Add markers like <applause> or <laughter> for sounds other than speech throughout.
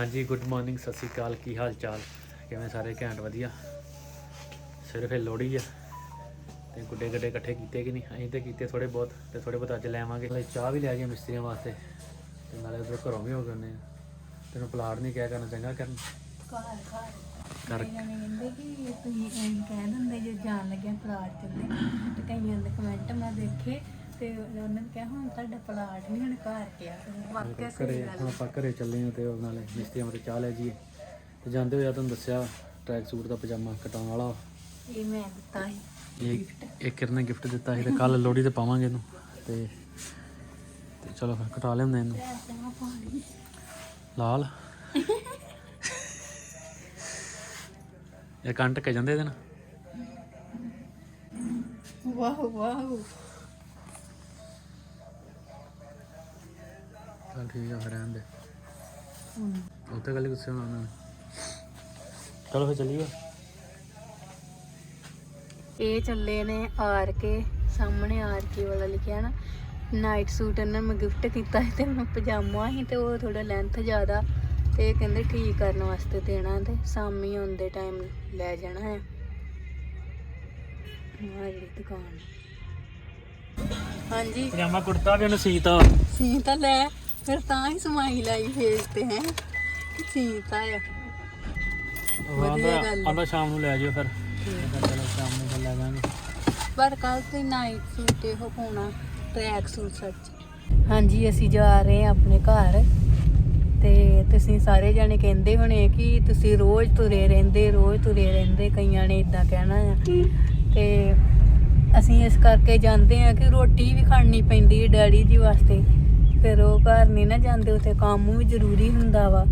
ਹਾਂਜੀ good morning ਸਤਿ ਸ਼੍ਰੀ ਅਕਾਲ। ਕੀ ਹਾਲ ਚਾਲ? ਕਿਵੇਂ ਸਾਰੇ ਘੈਂਟ? ਵਧੀਆ। ਸਿਰਫ ਇਹ ਲੋੜੀ ਆ। ਤੇ ਗੁੱਡੇ ਗੱਡੇ ਇਕੱਠੇ ਕੀਤੇ ਕਿ ਨਹੀਂ? ਅਸੀਂ ਤੇ ਕੀਤੇ ਥੋੜੇ ਬਹੁਤ ਤੇ ਥੋੜੇ ਬਹੁਤ ਅੱਜ ਲੈ ਆਵਾਂਗੇ। ਨਾਲੇ ਚਾਹ ਵੀ ਲੈ ਗਏ ਮਿਸਤਰੀਆਂ ਵਾਸਤੇ। ਤੇ ਨਾਲੇ ਉਧਰ ਘਰੋਂ ਵੀ ਹੋ ਗਏ ਨੇ। ਤੈਨੂੰ ਪਲਾਟ ਨਹੀਂ ਕਹਿ ਕਰਨਾ ਚੰਗਾ ਕਰਨ। ਘਰ ਘਰ। ਕਰ ਕਹਿੰਦੇ ਕਿ ਤੁਸੀਂ ਕਹਿ ਦਿੰਦੇ ਜੇ ਜਾਣ ਲੱਗਿਆ ਪਲਾਟ ਚੱਲੇ। ਤੇ ਕਈਆਂ ਦੇ ਕਮੈਂਟ ਮੈਂ ਦੇਖੇ। ਤੇ ਉਹਨਾਂ ਨੇ ਕਿਹਾ ਹੁਣ ਤੁਹਾਡਾ ਪਲਾਟ ਨਹੀਂ ਹੁਣ ਘਰ ਪਿਆ। ਵਾਕਿਆ ਸਹੀ ਘਰੇ ਗੱਲ ਹੁਣ ਆਪਾਂ ਘਰੇ ਚੱਲੇ ਹਾਂ ਤੇ ਉਹ ਨਾਲੇ ਮਿਸਤਰੀਆਂ ਵਾਸਤੇ ਚਾਹ ਲੈ ਜੀਏ ਤੇ ਜਾਂਦੇ ਹੋਇਆ ਤੁਹਾਨੂੰ ਦੱਸਿਆ ਟਰੈਕ ਸੂਟ ਦਾ ਪਜਾਮਾ ਕਟਾਉਣ ਵਾਲਾ ਇਹ ਮੈਂ ਦਿੱਤਾ ਸੀ। ਇਹ ਇਹ ਕਿਰਨ ਨੇ ਗਿਫਟ ਦਿੱਤਾ ਸੀ ਤੇ ਕੱਲ ਲੋੜੀ ਤੇ ਪਾਵਾਂਗੇ ਇਹਨੂੰ। ਤੇ ਤੇ ਚਲੋ ਫਿਰ ਕਟਾ ਲੈਂਦੇ ਇਹਨੂੰ। ਪੈਸਾ ਪਾਣੀ। ਲਾਲ। ਇਹ ਕੰਟ ਕੇ ਜਾਂਦੇ ਇਹਦੇ ਨਾਲ। ਵਾਹ ਵਾਹ। ਚਲ ਠੀਕ ਆ ਫਿਰ ਰਹਿਣ ਦੇ। ਉੱਤੇ ਗੱਲ ਗੁੱਸੇ ਹੋਣਾ ਉਹਨਾਂ ਨੇ। ਚਲੋ ਫਿਰ ਚੱਲੀਏ। ਇਹ ਚੱਲੇ ਨੇ ਆਰ ਕੇ ਸਾਹਮਣੇ ਆਰ ਕੇ ਵਾਲਾ ਲਿਖਿਆ ਨਾ ਨਾਈਟ ਸੂਟ ਇਹਨਾਂ ਨੂੰ ਮੈਂ ਗਿਫਟ ਕੀਤਾ ਸੀ ਤੇ ਮੈਂ ਪਜਾਮਾ ਸੀ ਤੇ ਉਹ ਥੋੜਾ ਲੈਂਥ ਜ਼ਿਆਦਾ ਤੇ ਇਹ ਕਹਿੰਦੇ ਠੀਕ ਕਰਨ ਵਾਸਤੇ ਦੇਣਾ ਤੇ ਸ਼ਾਮੀ ਆਉਂਦੇ ਟਾਈਮ ਲੈ ਜਾਣਾ ਹੈ। ਆਹ ਜਿਹੜੀ ਦੁਕਾਨ ਹਾਂਜੀ। ਪਜਾਮਾ ਕੁੜਤਾ ਵੀ ਉਹਨੂੰ ਸੀਤਾ। ਸੀ ਤਾਂ ਲੈ। ਫਿਰ ਤਾਂ ਹੀ ਸਮਾਈ ਲਾਈ ਫੇਸ ਤੇ ਹੈ। ਕਿ ਸੀ ਤਾਂ ਆ ਵਧੀਆ ਗੱਲ ਹੈ। ਆਂਦਾ ਸ਼ਾਮ ਨੂੰ ਲੈ ਜਿਓ ਫਿਰ। ਚਲੋ ਸ਼ਾਮ ਨੂੰ ਫਿਰ ਲੈ ਜਾਵਾਂਗੇ। ਪਰ ਕੱਲ ਤੇ ਨਾਈਟ ਸੂਟ ਇਹੋ ਪਾਉਣਾ ਟਰੈਕ ਸੂਟ ਸੱਚ। ਹਾਂਜੀ ਅਸੀਂ ਜਾ ਰਹੇ ਹਾਂ ਆਪਣੇ ਘਰ। ਤੇ ਤੁਸੀਂ ਸਾਰੇ ਜਾਣੇ ਕਹਿੰਦੇ ਹੋਣੇ ਕਿ ਤੁਸੀਂ ਰੋਜ਼ ਤੁਰੇ ਰਹਿੰਦੇ ਰੋਜ਼ ਤੁਰੇ ਰਹਿੰਦੇ ਕਈਆਂ ਨੇ ਇਦਾਂ ਕਹਿਣਾ ਆ। ਤੇ ਅਸੀਂ ਇਸ ਕਰਕੇ ਜਾਂਦੇ ਆ ਕਿ ਰੋਟੀ ਵੀ ਖਾਣੀ ਪੈਂਦੀ ਹੈ ਡੈਡੀ ਜੀ ਵਾਸਤੇ। ਫਿਰ ਉਹ ਘਰ ਨਹੀਂ ਨਾ ਜਾਂਦੇ ਉੱਥੇ ਕੰਮ ਵੀ ਜ਼ਰੂਰੀ ਹੁੰਦਾ ਵਾ।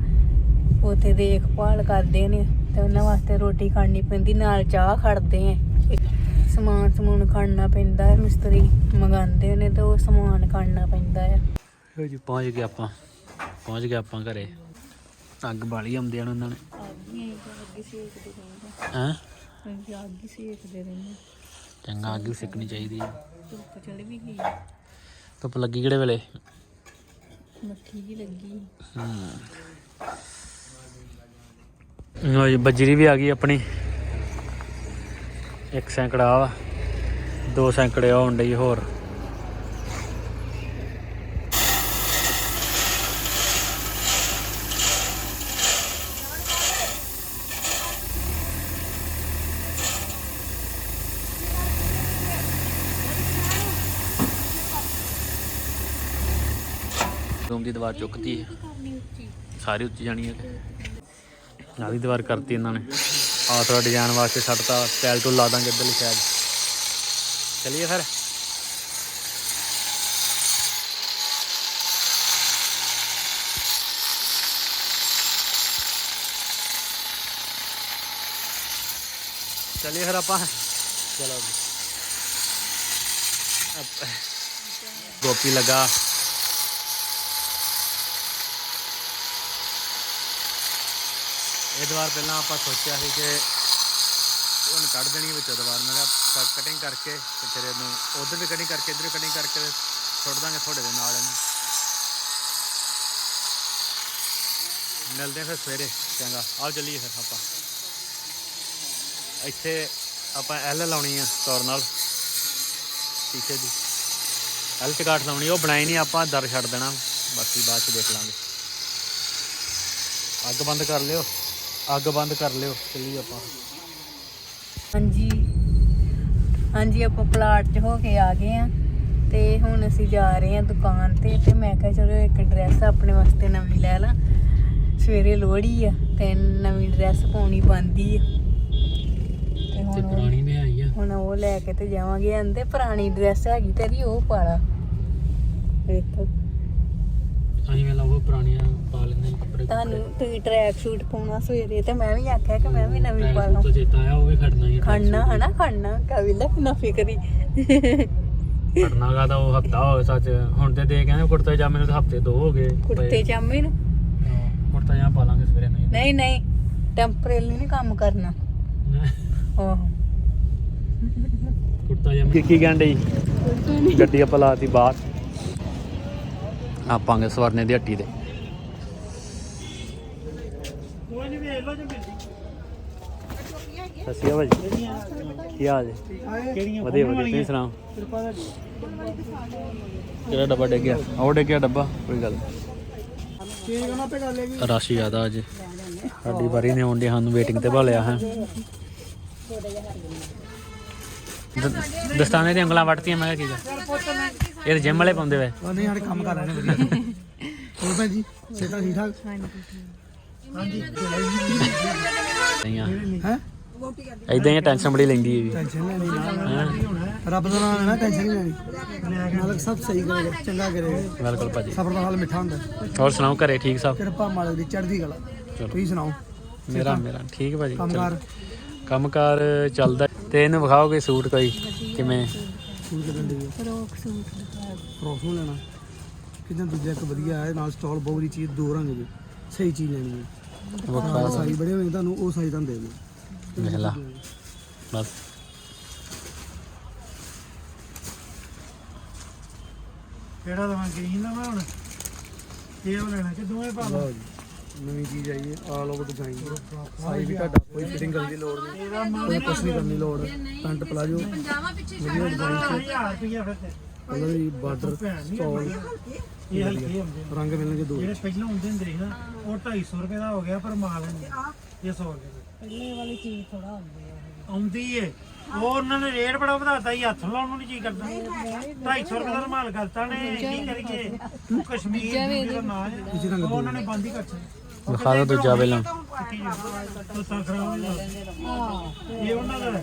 ਉੱਥੇ ਦੇਖਭਾਲ ਕਰਦੇ ਨੇ ਤੇ ਉਹਨਾਂ ਵਾਸਤੇ ਰੋਟੀ ਖਾਣੀ ਪੈਂਦੀ ਨਾਲ ਚਾਹ ਖੜਦੇ ਆ ਸਮਾਨ ਸਮੂਨ ਖੜਨਾ ਪੈਂਦਾ ਹੈ ਮਿਸਤਰੀ ਮੰਗਾਉਂਦੇ ਨੇ ਤੇ ਉਹ ਸਮਾਨ ਖੜਨਾ ਪੈਂਦਾ ਹੈ ਲਓ ਜੀ ਪਹੁੰਚ ਗਏ ਆਪਾਂ। ਪਹੁੰਚ ਗਏ ਆਪਾਂ ਘਰੇ। ਅੱਗ ਬਾਲੀ ਆਉਂਦੇ ਹਨ ਉਹਨਾਂ ਨੇ। ਅੱਗੀ ਅੱਗੀ ਹੈਂ? ਸੇਕਦੇ ਰਹਿੰਦੇ ਚੰਗਾ ਅੱਗ ਸਿੱਕਣੀ ਚਾਹੀਦੀ ਹੈ ਧੁੱਪ ਚੜ ਵੀ ਗਈ। ਧੁੱਪ ਲੱਗੀ ਕਿਹੜੇ ਵੇਲੇ? ਮੱਠੀ ਜੀ ਲੱਗੀ। ਲਓ ਜੀ, ਬਜਰੀ ਵੀ ਆ ਗਈ ਆਪਣੀ। ਇੱਕ ਸੈਂਕੜਾ ਵਾ, ਦੋ ਸੈਂਕੜੇ ਆਉਣ ਡਈ ਹੋਰ। ਰੂਮ ਦੀ ਦੀਵਾਰ ਚੁੱਕਤੀ ਹੈ। ਸਾਰੀ ਉੱਚੀ ਜਾਣੀ ਹੈ ਆਹ ਦੀਵਾਰ ਕਰਤੀ ਇਹਨਾਂ ਨੇ। ਆ ਥੋੜਾ ਡਿਜ਼ਾਈਨ ਵਾਸਤੇ ਛੱਡਤਾ ਸਟਾਈਲ ਟੂਲ ਲਾ ਦਾਂਗੇ ਇੱਧਰ ਸਾਈਡ ਚਲਿਏ ਫਿਰ? ਚਲਿਏ ਫਿਰ ਆਪਾਂ। ਚਲੋ ਗੋਪੀ ਲਗਾ। ਇਹ ਦੀਵਾਰ ਪਹਿਲਾਂ ਆਪਾਂ ਸੋਚਿਆ ਸੀ ਕਿ ਉਹਨੂੰ ਕੱਢ ਦੇਣੀ ਵਿੱਚੋਂ ਦੀਵਾਰ ਮੈਂ ਕਿਹਾ ਕਟਿੰਗ ਕਰਕੇ ਤੇ ਫਿਰ ਇਹਨੂੰ ਉਧਰ ਵੀ ਕਟਿੰਗ ਕਰਕੇ, ਇੱਧਰ ਵੀ ਕਟਿੰਗ ਕਰਕੇ ਸੁੱਟ ਦਾਂਗੇ ਤੁਹਾਡੇ ਦੇ ਨਾਲ ਇਹਨੂੰ। ਮਿਲਦੇ ਹਾਂ ਫਿਰ ਸਵੇਰੇ, ਚੰਗਾ। ਆਓ ਚੱਲੀਏ ਫਿਰ ਆਪਾਂ। ਇੱਥੇ ਆਪਾਂ ਐਲ ਲਾਉਣੀ ਆ ਤੌਰ ਨਾਲ। ਠੀਕ ਸ਼ੀਸ਼ੇ ਦੀ ਐਲ ਟਿਕਾਟ ਲਾਉਣੀ, ਉਹ ਬਣਾਈ ਨਹੀਂ, ਆਪਾਂ ਦਰ ਛੱਡ ਦੇਣਾ। ਬਾਕੀ ਬਾਅਦ ਚ ਦੇਖ ਲਾਂਗੇ। ਅੱਗ ਬੰਦ ਕਰ ਲਿਓ। ਅੱਗ ਬੰਦ ਕਰ ਲਿਓ ਚੱਲੀਏ ਆਪਾਂ। ਹਾਂਜੀ। ਹਾਂਜੀ ਆਪਾਂ ਪਲਾਟ 'ਚ ਹੋ ਕੇ ਆ ਗਏ ਆ ਤੇ ਹੁਣ ਅਸੀਂ ਜਾ ਰਹੇ ਆ ਦੁਕਾਨ ਤੇ ਤੇ ਮੈਂ ਕਿਹਾ ਚਲੋ ਇੱਕ ਡਰੈਸ ਆਪਣੇ ਵਾਸਤੇ ਨਵੀਂ ਲੈ ਲਾਂ। ਸਵੇਰੇ ਲੋਹੜੀ ਆ ਤੇ ਨਵੀਂ ਡਰੈਸ ਪਾਉਣੀ ਬੰਦੀ ਆ। ਤੇ ਹੁਣ ਉਹ- ਪੁਰਾਣੀ ਵੀ ਆਈ ਆ। ਹੁਣ ਉਹ ਲੈ ਕੇ ਤੇ ਜਾਵਾਂਗੇ ਅੰਦੇ ਪੁਰਾਣੀ ਡਰੈਸ ਹੈਗੀ ਤੇਰੀ ਉਹ ਪਾ ਲਾ। ਵੇਖੋ। ਅਸੀਂ ਵੇਲਾ ਉਹ ਪੁਰਾਣੀਆਂ ਪਾ ਲੈਂਦੇ ਹਾਂ ਕੱਪੜੇ ਤੁਹਾਨੂੰ ਤੁਸੀਂ ਟਰੈਕ ਸੂਟ ਪਾਉਣਾ ਸਵੇਰੇ ਤੇ ਮੈਂ ਵੀ ਆਖਿਆ ਕਿ ਮੈਂ ਵੀ ਨਵੀਂ ਪਾ ਲਾਂ ਤੋਂ ਚੇਤਾ ਆਇਆ ਉਹ ਵੀ ਖੜਨਾ ਹੀ ਖੜਨਾ ਹਨਾ ਖੜਨਾ। ਕਵਿਲਾ ਨਾ ਫਿਕਰੀ ਖੜਨਾ ਗਾ ਤਾਂ ਉਹ ਹਫਤਾ ਹੋ ਗਿਆ ਸੱਚ। ਹੁਣ ਤੇ ਦੇ ਕਹਿੰਦੇ ਕੁੜਤੇ ਜਾਮੇ ਨੂੰ ਤਾਂ ਹਫ਼ਤੇ ਦੋ ਹੋ ਗਏ ਕੁੜਤੇ ਚਾਮੇ ਨੂੰ? ਹਾਂ, ਕੁੜਤਾ ਜਾਂ ਪਾ ਲਾਂਗੇ ਸਵੇਰੇ ਨਹੀਂ। ਨਹੀਂ ਨਹੀਂ। ਟੈਂਪਰੇਰੀ ਨਹੀਂ ਕੰਮ ਕਰਨਾ। ਆਹੋ। ਕੁੜਤਾ ਜਾਂ ਕੀ ਕੀ ਕਹਿੰਦੇ ਗੱਡੀ ਆਪਾਂ ਲਾਤੀ ਬਾਹਰ। ਆਪਾਂ ਗਏ ਸਵਰਨੇ ਦੀ ਹੱਟੀ ਤੇ। ਕੋਈ ਨਹੀਂ ਵੇਖ ਭਾਜੀ। ਕੀ ਹਾਲ ਹੈ ਵਧੀਆ ਵਧੀਆ। ਤੁਸੀਂ ਸੁਣਾਓ? ਕਿਹੜਾ ਡੱਬਾ ਡੇ ਗਿਆ? ਆਉ ਡੇ ਗਿਆ ਡੱਬਾ? ਕੋਈ ਗੱਲ ਰਾਸ਼ੀ ਜ਼ਿਆਦਾ ਅੱਜ। ਸਾਡੀ ਵਾਰੀ ਨੇ ਆਉਂਦੇ ਸਾਨੂੰ ਵੇਟਿੰਗ ਤੇ ਬਾਲਿਆ ਹੈ। ਦਸਤਾਨੇ ਦੀਆਂ ਉਂਗਲਾਂ ਵੱਟਤੀਆਂ ਮੈਂ ਕਿਹਾ ਕੀ ਇਹ ਤਾਂ ਜਿਮ ਵਾਲੇ ਪਾਉਂਦੇ ਵੇ। ਉਹ ਨਹੀਂ ਸਾਡੇ ਕੰਮ ਕਰ ਰਹੇ ਨੇ ਵਧੀਆ। ਹੋਰ ਭੈਣ ਜੀ ਸਿਹਤਾਂ ਠੀਕ ਠਾਕ? ਹਾਂਜੀ ਹੈ? ਇਦਾਂ ਹੀ ਟੈਨਸ਼ਨ ਬੜੀ ਲੈਂਦੀ ਹੈ ਵੀ ਟੈਨਸ਼ਨ ਲੈਣੀ ਨਾ? ਰੱਬ ਦਾ ਨਾਮ ਹੈ ਨਾ ਟੈਨਸ਼ਨ ਨਹੀਂ ਲੈਣੀ। ਮਾਲਕ ਸਭ ਸਹੀ ਕਰੇਗਾ ਚੰਗਾ ਕਰੇਗਾ ਬਿਲਕੁਲ ਭਾਜੀ। ਸਬਰ ਦਾ ਹਾਲ ਮਿੱਠਾ ਹੁੰਦਾ। ਹੋਰ ਸੁਣਾਓ ਘਰੇ ਠੀਕ ਸਭ? ਕਿਰਪਾ ਮਾਲਕ ਦੀ ਚੜ੍ਹਦੀ ਕਲਾ। ਤੁਸੀਂ ਸੁਣਾਓ? ਮੇਰਾ ਮੇਰਾ। ਠੀਕ ਭਾਜੀ ਚਲੋ। ਕੰਮਕਾਰ? ਕੰਮਕਾਰ ਚੱਲਦਾ। ਤੇ ਇਹਨੂੰ ਵਿਖਾਓ ਕੋਈ ਸੂਟ ਕੋਈ? ਕਿਵੇਂ? ਸੂਟ ਕਿਦਾਂ ਦੀ ਫਰੋਕ ਸੂਟ ਦਿਖਾ ਫਰੋਕ ਨੂੰ ਲੈਣਾ। ਕਿਦਾਂ ਦੂਜਾ ਇੱਕ ਵਧੀਆ ਹੈ ਨਾਲ ਸਟਾਲ ਬਹੁਤ ਵਧੀਆ ਚੀਜ਼ ਦੋ ਰੰਗ ਦੀ। ਸਹੀ ਚੀਜ਼ ਲੈਣੀ ਹੈ। ਵਿਖਾ ਸਾਈ ਬੜੇ ਹੋਏ ਤੁਹਾਨੂੰ ਉਹ ਸਾਈ ਤੁਹਾਨੂੰ ਦੇ ਦਿਓ। ਦੇਖ ਲਾ। ਬਸ। ਕਿਹੜਾ ਦਵਾਂ ਗ੍ਰੀਨ ਦਾ ਹੁਣ? ਇਹ ਉਹ ਲੈਣਾ ਕਿ ਦੋਵੇਂ ਪਾ ਲਓ ਨਵੀਂ ਚੀਜ਼ ਆਈ ਹੈ ਆਲ ਓਵਰ ਡਿਜ਼ਾਈਨ ਸਾਈ ਵੀ ਤੁਹਾਡਾ ਕੋਈ ਫਿਟਿੰਗ ਕਰਨ ਦੀ ਲੋੜ ਨਹੀਂ। ਕੋਈ ਕੁਛ ਨਹੀਂ ਕਰਨ ਦੀ ਲੋੜ। Pant palazzo. ਵਧੀਆ ਡਿਜ਼ਾਈਨ ਚ 1000 ਰੁਪਿਆ ਫਿਰ ਤੇ। ਉਹਨਾਂ ਦੀ ਬਾਰਡਰ ਸਟਾਲ ਇਹ ਹਲਕੇ ਹੁੰਦੇ ਨੇ। ਰੰਗ ਮਿਲਣਗੇ ਦੋ ਜਿਹੜੇ ਪਹਿਲਾਂ ਹੁੰਦੇ ਹੁੰਦੇ ਸੀ ਨਾ ਉਹ 250 ਰੁਪਏ ਦਾ ਹੋ ਗਿਆ ਪਰ ਮਾਲ ਨਹੀਂ। ਇਹ 100 ਰੁਪਏ ਦਾ। ਪਹਿਲੇ ਵਾਲੀ ਚੀਜ਼ ਥੋੜਾ ਹੁੰਦੀ ਹੈ। ਆਉਂਦੀ ਏ। ਉਹ ਉਹਨਾਂ ਨੇ ਰੇਟ ਬੜਾ ਵਧਾਤਾ ਹੀ ਹੱਥ ਲਾਉਣ ਨੂੰ ਨਹੀਂ ਜੀ ਕਰਦਾ। 250 ਰੁਪਏ ਦਾ ਮਾਲ ਕਰਤਾ ਨੇ ਕੀ ਕਰੀਏ? ਤੂੰ ਕਸ਼ਮੀਰ ਦਾ ਨਾਂ ਹੈ। ਉਹ ਉਹਨਾਂ ਨੇ ਬੰਦ ਹੀ ਕਰਤਾ। ਵਿਖਾ ਦਿਓ ਦੂਜਾ ਪਹਿਲਾਂ ਤੂੰ ਤਾਂ ਇਹ ਉਹਨਾਂ ਦਾ ਹੈ।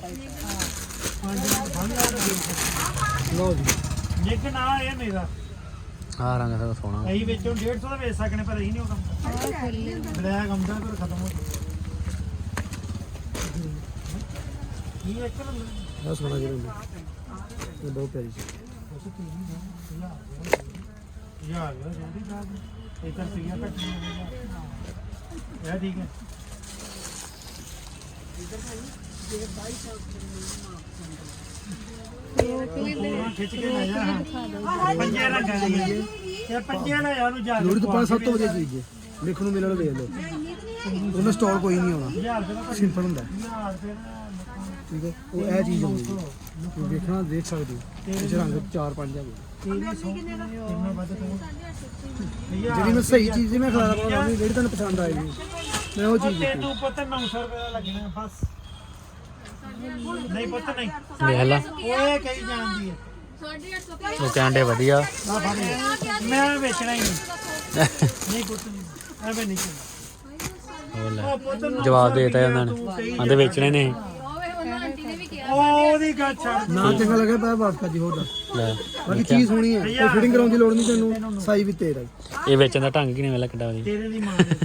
ਲਓ ਜੀ। ਲੇਕਿਨ ਆ ਇਹ ਮੇਰਾ ਆਹ ਰੰਗ ਤਾਂ ਸੋਹਣਾ। ਅਸੀਂ ਵਿੱਚੋਂ 150 ਦਾ ਵੇਚ ਸਕਨੇ ਪਰ ਅਸੀਂ ਨਹੀਂ ਉਹ ਕੰਮ ਬਲੈਕ ਆਉਂਦਾ ਪਰ ਖਤਮ ਹੋ ਗਿਆ ਇਹ ਇੱਕ ਇਹ ਸੋਹਣਾ ਜਿਹੜਾ ਇਹ ਬਹੁਤ ਪਿਆਰੀ ਚੀਜ਼ ਯਾਰ ਯਾਰ ਜਲਦੀ ਜਾ ਇਹ ਤਾਂ ਪਈਆ ਕੱਟ ਇਹ ਠੀਕ ਹੈ। ਪੂਰਾ ਖਿੱਚ ਕੇ ਲੈ ਜਾ। ਹਾਂ। ਪੰਜੇ ਰੰਗਾਂ ਦੀ ਹੈ। ਇਹ ਪੰਜੇ ਲੈ ਜਾ ਉਹਨੂੰ ਜਾ ਲੋੜੀ ਤੋਂ ਪਾਸ ਸਭ ਤੋਂ ਵਧੀਆ ਚੀਜ਼ ਨੂੰ ਮਿਲਣ ਵੇਖ ਲਓ। ਉਹਨਾਂ ਸਟਾਲ ਕੋਈ ਨਹੀਂ ਆਉਣਾ। ਦਾ ਸਿੰਪਲ ਹੁੰਦਾ। ਦਾ ਠੀਕ ਹੈ? ਉਹ ਇਹ ਚੀਜ਼ ਹੁੰਦੀ ਹੈ। ਤੁਸੀਂ ਦੇਖਣਾ ਦੇਖ ਸਕਦੇ ਹੋ। ਇਹ 'ਚ ਰੰਗ ਚਾਰ ਪੰਜ ਹੈਗੇ। ਤੂੰ ਜਿਹੜੀ ਮੈਂ ਸਹੀ ਚੀਜ਼ ਦੀ ਮੈਂ ਖਿਲਾਰਾ ਪਾਉਂਦਾ ਜਿਹੜੀ ਤੁਹਾਨੂੰ ਪਸੰਦ ਆਏਗੀ ਮੈਂ ਉਹ ਚੀਜ਼ ਦਿੱਤੀ ਤੈਨੂੰ ਪੁੱਤ 900 ਰੁਪਏ ਦਾ ਲੱਗਣਾ ਬਸ ਨਹੀਂ ਪੁੱਤ ਨਹੀਂ। ਵੇਖ ਲਾ। ਉਹ ਇਹ ਕਹੀ ਜਾਂਦੀ ਹੈ। ਉਹ ਕਹਿੰਦੇ ਵਧੀਆ। ਮੈਂ ਵੇਚਣਾ ਹੀ ਨਹੀਂ। ਨਹੀਂ ਪੁੱਤ ਨਹੀਂ। ਐਵੇਂ ਨਹੀਂ ਜਵਾਬ ਦੇਤਾ ਉਹਨਾਂ ਨੇ। ਆਂਦੇ ਵੇਚਣੇ ਨੇ। ਉਹ ਉਹਦੀ ਗੱਲ ਛੱਡ ਨਾ ਚੰਗਾ ਲੱਗੇ ਤਾਂ ਵਾਪਸ ਕਰ ਜੀ ਹੋਰ ਦੱਸ। ਲੈ ਬਾਕੀ ਚੀਜ਼ ਸੋਹਣੀ ਹੈ ਕੋਈ ਫਿਟਿੰਗ ਕਰਾਉਣ ਦੀ ਲੋੜ ਨਹੀਂ ਤੈਨੂੰ ਸਾਈ ਵੀ ਤੇਰਾ ਹੀ। ਇਹ ਵੇਚਣ ਦਾ ਢੰਗ ਕਿਵੇਂ ਵੇਲਾ ਕਿੱਡਾ ਵਧੀਆ ਤੇਰੇ ਦੀ ਮਾਂ ਦੇ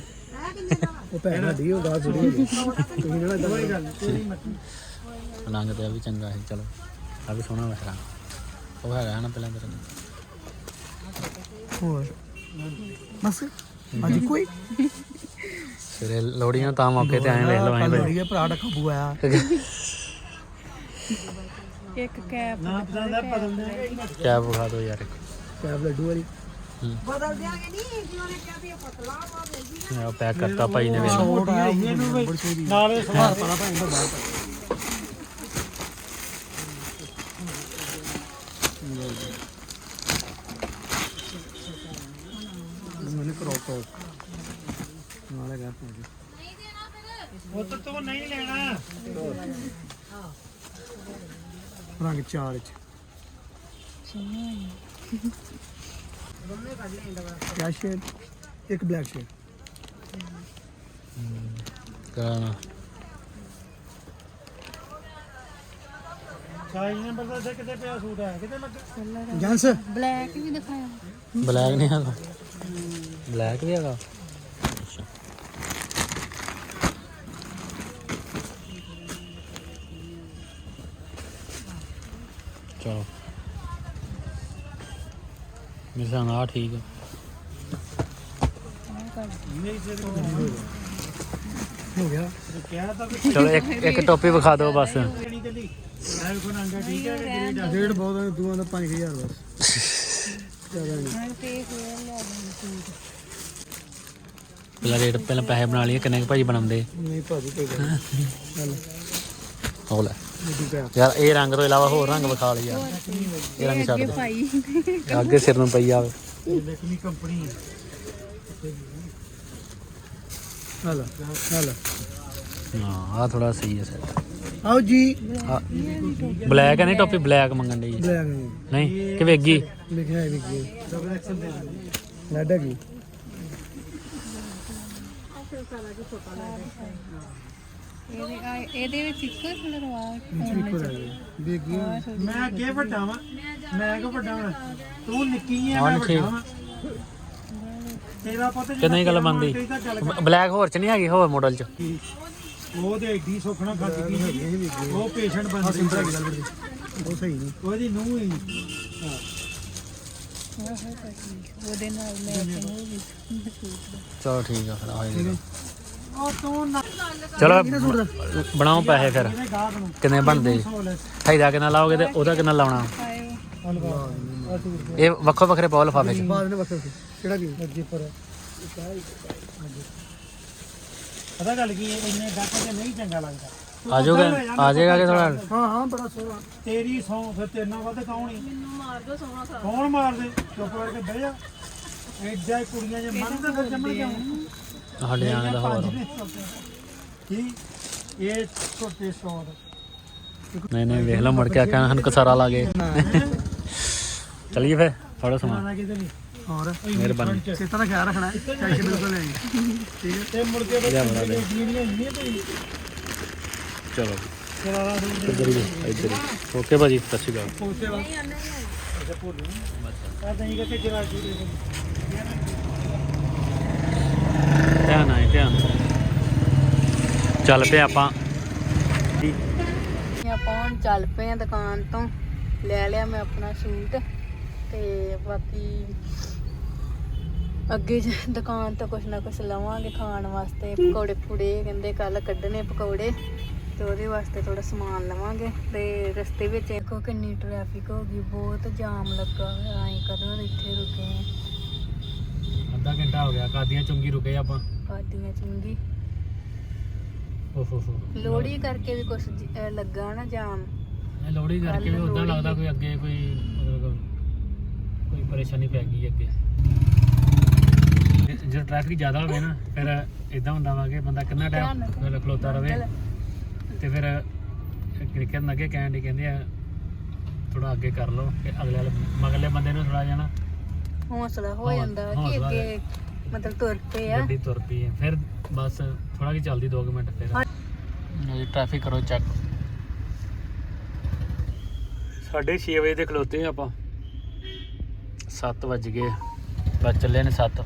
ਉਹ ਭੈਣ ਸਾਡੀ ਉਹ ਗਾਹ ਥੋੜੀ ਹੈਗੀ ਤੁਸੀਂ ਜਿਹੜਾ ਏਦਾਂ ਕੋਈ ਗੱਲ ਨੀ, ਤੇਰੀ ਮੱਤੀ ਰੰਗ ਤੇ ਆ ਵੀ ਚੰਗਾ ਹੈ ਚਲੋ। ਆ ਵੀ ਸੋਹਣਾ ਉਹ ਹੈਗਾ ਹੈ ਨਾ ਪਹਿਲਾਂ ਤੇਰੇ। ਨਾਲ। ਹੋਰ? ਬਸ। ਅੱਜ ਕੋਈ ਸਵੇਰੇ ਲੋੜੀਆਂ ਤਾਂ ਮੌਕੇ ਤੇ ਆਏ ਵੇਖ ਲਓ ਐਂ ਲੋੜੀ ਹੈ ਭਰਾ ਦਾ ਕਾਬੂ ਆਇਆ ਇੱਕ ਕੈਪ ਨਾ ਪਸੰਦ ਆ ਬਦਲ ਦੇ ਕਿਆ ਵਿਖਾ ਦਿਓ ਯਾਰ ਇੱਕ। ਕੈਬ ਲੱਡੂ ਵਾਲੀ। ਆ ਪੈਕ ਕਰਤਾ ਭਾਈ ਨੇ ਵੇਖ ਲਓ। ਛੋਟ ਆਇਆ ਇਹਨੂੰ ਬੜੀ ਛੋਟੀ ਨਾਲੇ ਬਾਹਰ ਪਾਲਾ ਭਾਈ ਅੰਦਰ ਬਾਹਰ ਪਾ ਮੈਨੂੰ ਕਰੋਪ ਟੌਪ ਨਾਲੇ ਗਾ ਪਾ ਪੁੱਤ ਤੂੰ ਨਹੀਂ ਲੈਣਾ। ਰੰਗ ਚਾਰ ਚ। ਕਿਆ ਸ਼ੇਡ ਇੱਕ ਬਲੈਕ ਸ਼ੇਡ ਕਰਾਣਾ। ਸਾਈਜ਼ ਨੰਬਰ ਦਾ ਇੱਥੇ ਕਿਤੇ ਪਿਆ ਸੂਟ ਹੈ ਕਿਤੇ ਲੱਗਾ? ਜੈਂਸ ਬਲੈਕ ਵੀ ਦਿਖਾਇਆ। ਬਲੈਕ ਨਹੀਂ ਹੈਗਾ। ਬਲੈਕ ਵੀ ਹੈਗਾ। ਅੱਛਾ ਚਲੋ। ਮੇਰੇ ਹਿਸਾਬ ਨਾਲ ਆਹ ਠੀਕ ਹੈ ਨਹੀਂ ਸਿਰ ਹੋ ਗਿਆ ਕਿਹਾ ਤਾਂ ਚਲੋ ਇੱਕ ਇੱਕ ਟੋਪੀ ਵਿਖਾ ਦਿਓ ਬਸ। ਰੇਟ ਬਹੁਤ ਹੈ ਦੂਆਂ ਦਾ 5000 ਬਸ। ਜ਼ਿਆਦਾ ਨਹੀਂ। ਤੇ ਪਹਿਲਾਂ ਰੇਟ ਪਹਿਲਾਂ ਪੈਸੇ ਬਣਾ ਲਈਏ ਕਿੰਨੇ ਕੁ ਭਾਜੀ ਬਣਾਉਂਦੇ? ਨਹੀਂ ਭਾਜੀ ਕੋਈ ਗੱਲ ਨਹੀਂ। ਚੱਲ। ਹੋ ਲੈ। ਮਿੱਟੀ ਪਿਆ। ਯਾਰ ਇਹ ਰੰਗ ਤੋਂ ਇਲਾਵਾ ਹੋਰ ਰੰਗ ਵਿਖਾ ਲਈ ਯਾਰ ਇਹ ਰੰਗ ਛੱਡ ਦੇ। ਅੱਗੇ ਸਿਰ ਨੂੰ ਪਈ ਆਵੇ ਕੰਪਨੀ ਹੈ ਹਲ ਹਲ ਹਾਂ ਆ ਥੋੜਾ ਸਹੀ ਹੈ ਸੈਟ ਆਓ ਜੀ। ਬਲੈਕ ਹੈ ਨਹੀਂ ਟੋਪੀ ਬਲੈਕ ਮੰਗਣ ਦੀ ਨਹੀਂ ਕਿ ਵੇਗੀ ਲਿਖਿਆ ਹੈ ਵੀ ਕੀ? ਡਬਲ ਐਕਸਲ ਦੇ ਲਾਡਾ ਕੀ ਇਹਦੇ ਆ- ਇਹਦੇ ਵਿੱਚ ਇੱਕੋ ਹੀ ਕਲਰ ਵਾ ਰਹਿ ਗਏ ਬੇਗੀ ਮੈਂ ਅੱਗੇ ਵੱਡਾ ਵਾਂ। ਮੈਂ ਕੋ ਵੱਡਾ ਵਾਂ। ਤੂੰ ਨਿੱਕੀ ਮੈਂ। ਵੱਡਾ ਵਾਂ। ਤੇਰਾ ਪੁੱਤ ਕਿ ਨਹੀਂ ਗੱਲ ਬੰਦੀ ਬਲੈਕ ਹੋਰ ਚ ਨਹੀਂ ਹੈਗੀ ਹੋਰ ਮਾਡਲ ਚ? ਉਹ ਤੇ ਐਡੀ ਸੁਖਣਾ ਖਾਦੀ ਗਈ ਉਹ ਪੇਸ਼ੈਂਟ ਬੰਦ ਸੀ। ਉਹ ਸਹੀ ਨਹੀਂ। ਉਹਦੀ ਨੂੰਹ ਹੀ। ਉਹਦੇ ਨਾਲ ਮੈਂ ਚਲੋ ਠੀਕ ਆ ਫਿਰ ਆਏ ਉਹ ਤੂੰ ਨਾ ਚਲੋ ਬਣਾਓ ਪੈਸੇ ਫਿਰ। ਇਹਦੇ ਗਾਹਕ ਨੂੰ। ਕਿੰਨੇ ਬਣਦੇ? ਸਹੂਲਤ ਫਾਇਦਾ ਕਿੰਨਾ ਲਾਓਗੇ ਤੇ ਉਹਦਾ ਕਿੰਨਾ ਲਾਉਣਾ? ਇਹ ਵੱਖੋ ਵੱਖਰੇ ਪਾਓ ਲਫਾਫੇ ਚ। ਬਾਅਦ ਨੇ ਬਸ ਕਿਹੜਾ ਕੀ? ਅੱਗੇ ਪਰ। ਪਤਾ ਗੱਲ ਕੀ ਹੈ ਇੰਨੇ ਗਾਹਕ ਤੇ ਨਹੀਂ ਚੰਗਾ ਲੱਗਦਾ। ਤੂੰ ਆ ਜਾਓਗੇ ਆ ਜਾਏਗਾ ਕਿ ਥੋੜਾ ਹਾਂ ਹਾਂ ਬੜਾ ਸੋਹਣਾ। ਤੇਰੀ ਸੌ ਫਿਰ ਤੇਰੇ ਨਾਲ ਵੱਧ ਕੌਣ ਹੀ ਮੈਨੂੰ ਮਾਰ ਦੋ ਸੋਹਣਾ ਕੌਣ ਮਾਰ ਦੇ? ਚੁੱਪ ਕਰਕੇ ਬਹਿ ਜਾ। ਐਡਾ ਹੀ ਕੁੜੀਆਂ ਜੇ ਮੰਨਦੇ ਫਿਰ ਜੰਮਣ ਕਿਉਂ? ਸਾਡੇ ਜਾਣੇ ਦਾ ਹੋਰ। ਕੀ? ਇਹ ਛੋਟੇ ਸੌ ਨਹੀਂ ਨਹੀਂ ਵੇਖ ਮੁੜ ਕੇ ਆਖਾਂ ਹਨ ਕਸਾਰਾ ਲਾ ਗਏ ਚਲਿਏ ਫਿਰ ਫੜੋ ਸਮਾਨ। ਆਣਾ ਕਿਤੇ ਨਹੀਂ। ਹੋਰ? ਮਿਹਰਬਾਨੀ। ਸਿਹਤਾਂ ਦਾ ਖਿਆਲ ਰੱਖਣਾ ਹੈ ਚਾਹੇ ਬਿਲਕੁਲ ਨਹੀਂ ਠੀਕ ਹੈ? ਤੇ ਮੁੜ ਕੇ ਲਿਆ ਬਣਾ ਦੇ। ਜਿਹੜੀਆਂ ਇੰਨੀਆਂ ਤੇ ਚਲੋ। ਚਲਾਲਾ ਦੇ ਇੱਧਰ ਹੀ ਇੱਧਰ ਹੀ। ਓਕੇ ਭਾਜੀ ਸਤਿ ਸ਼੍ਰੀ ਅਕਾਲ। ਪੋਸੇ ਵਾ ਅੱਛਾ ਭੋਲੂ ਆ ਤਾਂ ਇਹ ਕਿ ਜਰਾ ਜੂਰੇ ਧਿਆਨ ਆਏ ਧਿਆਨ ਚੱਲ ਪਏ ਆਪਾਂ। ਆਪਾਂ ਹੁਣ ਚੱਲ ਪਏ ਆ ਦੁਕਾਨ ਤੋਂ। ਲੈ ਲਿਆ ਮੈਂ ਆਪਣਾ ਸੂਟ। ਤੇ ਬਾਕੀ ਅੱਗੇ ਦੁਕਾਨ ਤੋਂ ਕੁਛ ਨਾ ਕੁਛ ਲਵਾਂਗੇ ਖਾਣ ਵਾਸਤੇ। ਪਕੌੜੇ ਪਕੌੜੇ ਕਹਿੰਦੇ ਕੱਲ ਕੱਢਣੇ ਪਕੌੜੇ ਤੇ ਉਹਦੇ ਵਾਸਤੇ ਥੋੜਾ ਸਮਾਨ ਲਵਾਂਗੇ ਤੇ ਰਸਤੇ ਵਿੱਚ ਦੇਖੋ ਕਿੰਨੀ ਟ੍ਰੈਫਿਕ ਹੋ ਗਈ ਬਹੁਤ ਜਾਮ ਲੱਗਾ ਹੋਇਆ ਐਂ ਕਦੋਂ ਇੱਥੇ ਰੁਕੇ ਅੱਧਾ ਘੰਟਾ ਹੋ ਗਿਆ ਕਾਦੀਆਂ ਚੁੰਗੀ ਰੁਕੇ ਆਪਾਂ? ਕਾਦੀਆਂ ਚੁੰਗੀ? ਲੋੜੀ ਕਰਕੇ ਵੀ ਕੁਛ ਜ- ਅਹ ਲੱਗਾ ਨਾ ਜਾਮ। ਲੋੜੀ ਕਰਕੇ ਵੀ ਉਦਾਂ ਲੱਗਦਾ ਕੋਈ ਅੱਗੇ ਕੋਈ ਪਰੇਸ਼ਾਨੀ ਪੈ ਗਈ ਅੱਗੇ। ਜੇ- ਜੇ ਟ੍ਰੈਫਿਕ ਜ਼ਿਆਦਾ ਹੋਵੇ ਨਾ ਫਿਰ ਇਦਾਂ ਹੁੰਦਾ ਵਾ ਕਿ ਬੰਦਾ ਕਿੰਨਾ ਟਾਈਮ। ਖਲੋਤਾ ਰਵੇ। ਤੇ ਫਿਰ ਕ੍ਰਿਕਟ ਅੱਗੇ ਕਹਿਣ ਦੀ ਕਹਿੰਦੇ ਆ ਥੋੜਾ ਅੱਗੇ ਕਰ ਲਓ ਕਿ ਅਗਲੇ ਮਗਲੇ ਬੰਦੇ ਨੂੰ ਥੋੜਾ ਜਾਣਾ ਹੌਸਲਾ ਹੋ ਜਾਂਦਾ ਕਿ ਅੱਗੇ ਮਤਲਬ ਤੁਰ ਪਏ ਆ। ਗੱਡੀ ਤੁਰ ਪਈ ਹੈ। ਫਿਰ ਬਸ ਥੋੜਾ ਕੀ ਚੱਲਦੀ 2 ਮਿੰਟ ਫਿਰ। ਜੀ ਟ੍ਰੈਫਿਕ ਕਰੋ ਚੈੱਕ 6:30 ਵਜੇ ਦੇ ਖਲੋਤੇ ਆਪਾਂ। 7 ਵੱਜ ਗਏ। ਬਸ ਚੱਲੇ ਨੇ 7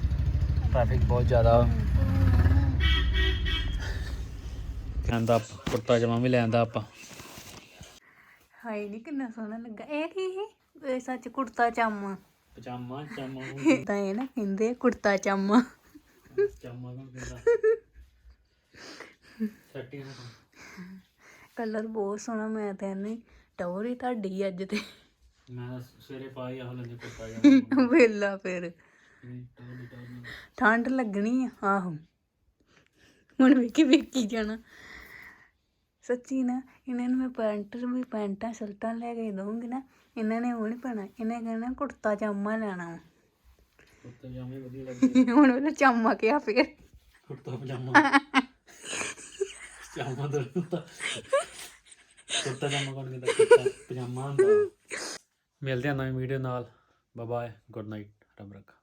ਟ੍ਰੈਫਿਕ ਬਹੁਤ ਜ਼ਿਆਦਾ ਕਹਿੰਦਾ ਕੁੱਤਾ ਜਮਾ ਵੀ ਲੈਂਦਾ ਆਪਾਂ। ਹਾਏ ਨੀ ਕਿੰਨਾ ਸੋਹਣਾ ਲੱਗਾ। ਇਹ ਕੀ ਹੈ ਇਹ ਸੱਚ ਕੁੜਤਾ ਚਾਮਾ। ਪਜਾਮਾ ਚਾਮਾ ਤਾਂ ਇਹ ਨਾ ਕਹਿੰਦੇ ਆ ਕੁੜਤਾ ਚਾਮਾ। ਚਾਮਾ ਕੌਣ ਕਹਿੰਦਾ? ਸੱਟੀਆਂ ਕਲਰ ਬਹੁਤ ਸੋਹਣਾ ਮੈਂ ਤਾਂ ਇਹਨੇ ਟੌਰ ਹੀ ਤੁਹਾਡੀ ਅੱਜ ਤੇ। ਮੈਂ ਸਵੇਰੇ ਪਾਈ ਆਹ ਲੈਂਦੇ ਕੁੱਤਾ ਜਮਾ ਵੇਲਾ ਫਿਰ। ਠੰਡ ਲੱਗਣੀ ਆ ਆਹੋ। ਹੁਣ ਵੇਖੀ ਵੇਖੀ ਜਾਣਾ। ਸੱਚੀ ਨਾ ਇਹਨਾਂ ਨੂੰ ਮੈਂ ਪੈਂਟ ਵੀ ਪੈਂਟਾਂ ਸ਼ਰਟਾਂ ਲੈ ਕੇ ਦਊਂਗੀ ਨਾ ਇਹਨਾਂ ਨੇ ਉਹ ਨਹੀਂ ਪਾਣਾ ਇਹਨੇ ਕਹਿਣਾ ਕੁੜਤਾ ਚਾਮਾ ਲੈਣਾ ਵਾ। ਕੁੱਤਾ ਪਜਾਮੇ ਵਧੀਆ ਲੱਗਦੇ ਹੁਣ ਉਹਨੇ ਚਾਮਾ ਕਿਹਾ ਫੇਰ। ਕੁੜਤਾ ਪਜਾਮਾ। <laughs> ਪਜਾਮਾ ਦਾ ਕੁੜਤਾ। ਕੁੜਤਾ ਪਜਾਮਾ ਕੋਣ ਕਹਿੰਦਾ ਕੁੜਤਾ ਪਜਾਮਾ ਹੁੰਦਾ ਮਿਲਦੇ ਹਾਂ ਨਵੀਂ ਵੀਡੀਓ ਨਾਲ। ਬਾਏ ਗੁੱਡ ਨਾਈਟ ਰੱਬ ਰੱਖਾ।